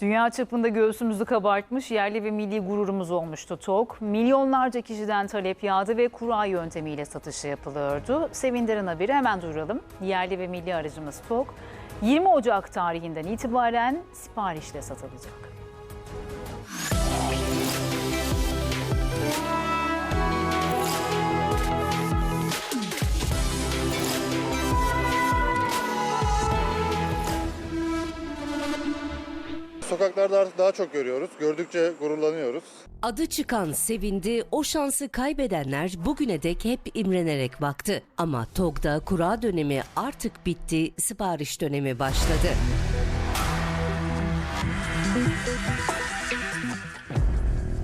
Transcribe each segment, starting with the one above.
Dünya çapında göğsümüzü kabartmış yerli ve milli gururumuz olmuştu TOK. Milyonlarca kişiden talep yağdı ve kura yöntemiyle satışı yapılıyordu. Sevindiren haberi hemen duyuralım. Yerli ve milli aracımız TOK 20 Ocak tarihinden itibaren siparişle satılacak. Sokaklarda artık daha çok görüyoruz. Gördükçe gururlanıyoruz. Adı çıkan sevindi, o şansı kaybedenler bugüne dek hep imrenerek baktı. Ama TOG'da kura dönemi artık bitti, sipariş dönemi başladı.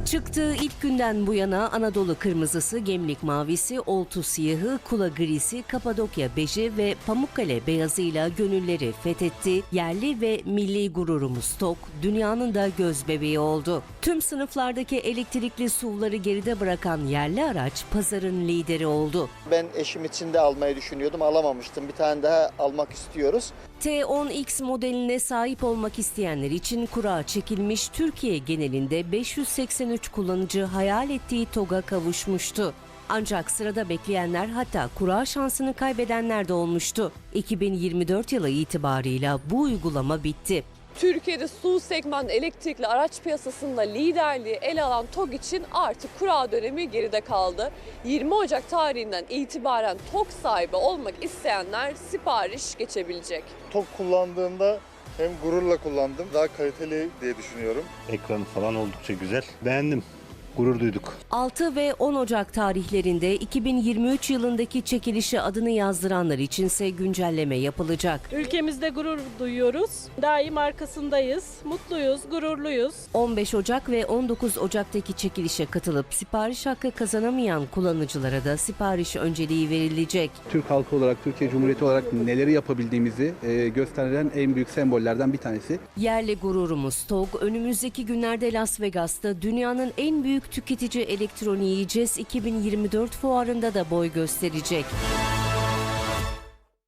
Çıktığı ilk günden bu yana Anadolu kırmızısı, Gemlik mavisi, Oltu siyahı, Kula grisi, Kapadokya beji ve Pamukkale beyazıyla gönülleri fethetti. Yerli ve milli gururumuz TOK dünyanın da göz bebeği oldu. Tüm sınıflardaki elektrikli SUV'ları geride bırakan yerli araç pazarın lideri oldu. Ben eşim için de almayı düşünüyordum. Alamamıştım. Bir tane daha almak istiyoruz. T10X modeline sahip olmak isteyenler için kura çekilmiş Türkiye genelinde 583 kullanıcı hayal ettiği TOG'a kavuşmuştu. Ancak sırada bekleyenler hatta kura şansını kaybedenler de olmuştu. 2024 yılı itibarıyla bu uygulama bitti. Türkiye'de su segment elektrikli araç piyasasında liderliği ele alan TOG için artık kura dönemi geride kaldı. 20 Ocak tarihinden itibaren TOG sahibi olmak isteyenler sipariş geçebilecek. Tok kullandığımda hem gururla kullandım, daha kaliteli diye düşünüyorum. Ekranı falan oldukça güzel. Beğendim. Gurur duyduk. 6 ve 10 Ocak tarihlerinde 2023 yılındaki çekilişe adını yazdıranlar içinse güncelleme yapılacak. Ülkemizde gurur duyuyoruz. Daim arkasındayız. Mutluyuz, gururluyuz. 15 Ocak ve 19 Ocak'taki çekilişe katılıp sipariş hakkı kazanamayan kullanıcılara da sipariş önceliği verilecek. Türk halkı olarak, Türkiye Cumhuriyeti olarak neleri yapabildiğimizi e, gösteren en büyük sembollerden bir tanesi. Yerli gururumuz TOG önümüzdeki günlerde Las Vegas'ta dünyanın en tüketici elektroniği CES 2024 fuarında da boy gösterecek.